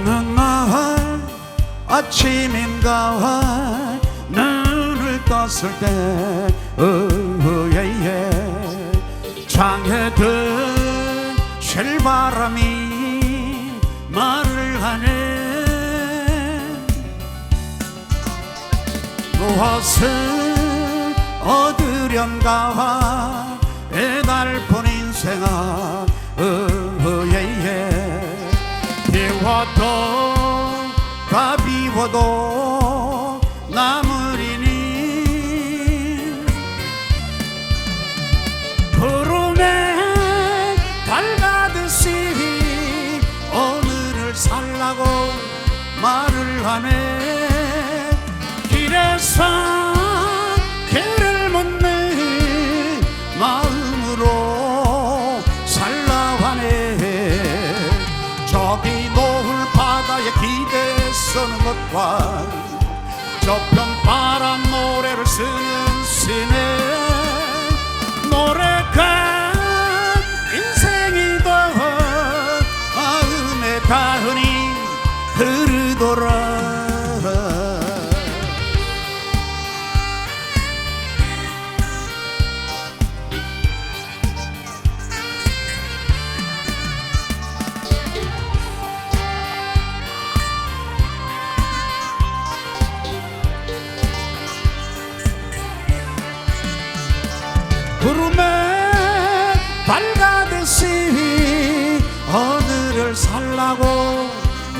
어느 날 아침인가 눈을 떴을 때 어예예. 창에 든 쉘바람이 말을 하네. 무엇을 얻으련가 애달픈 인생아 비워도 다 비워도 나무리니 구름에 달가듯이 오늘을 살라고 말을 하네 바다에 기대 서는 것과 저편 바람 노래를 쓰는 시네 노래가 인생이다 마음에 닿으니 흐르더라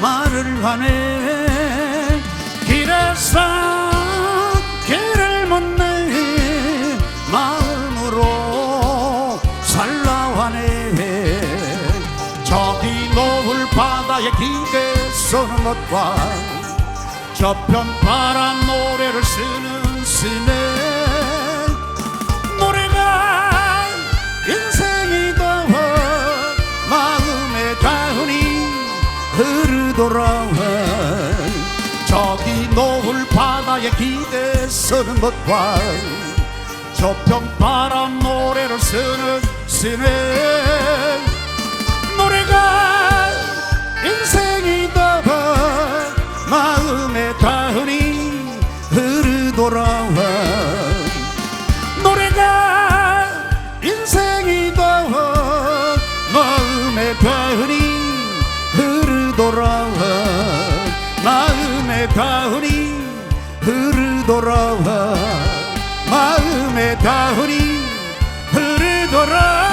말을 하네. 길에서 길을 묻는 마음으로 살라 하네. 저기 노을 바다에 기대 서는 것과 저편 바람 노래를 쓰는 시네 흐르더라 저기 노을 바다에 기대 서는 것과 저편 바람 노래를 쓰는 시네 흐르더라 마음에 닿으니 흐르더라 마음에 닿으니 흐르더라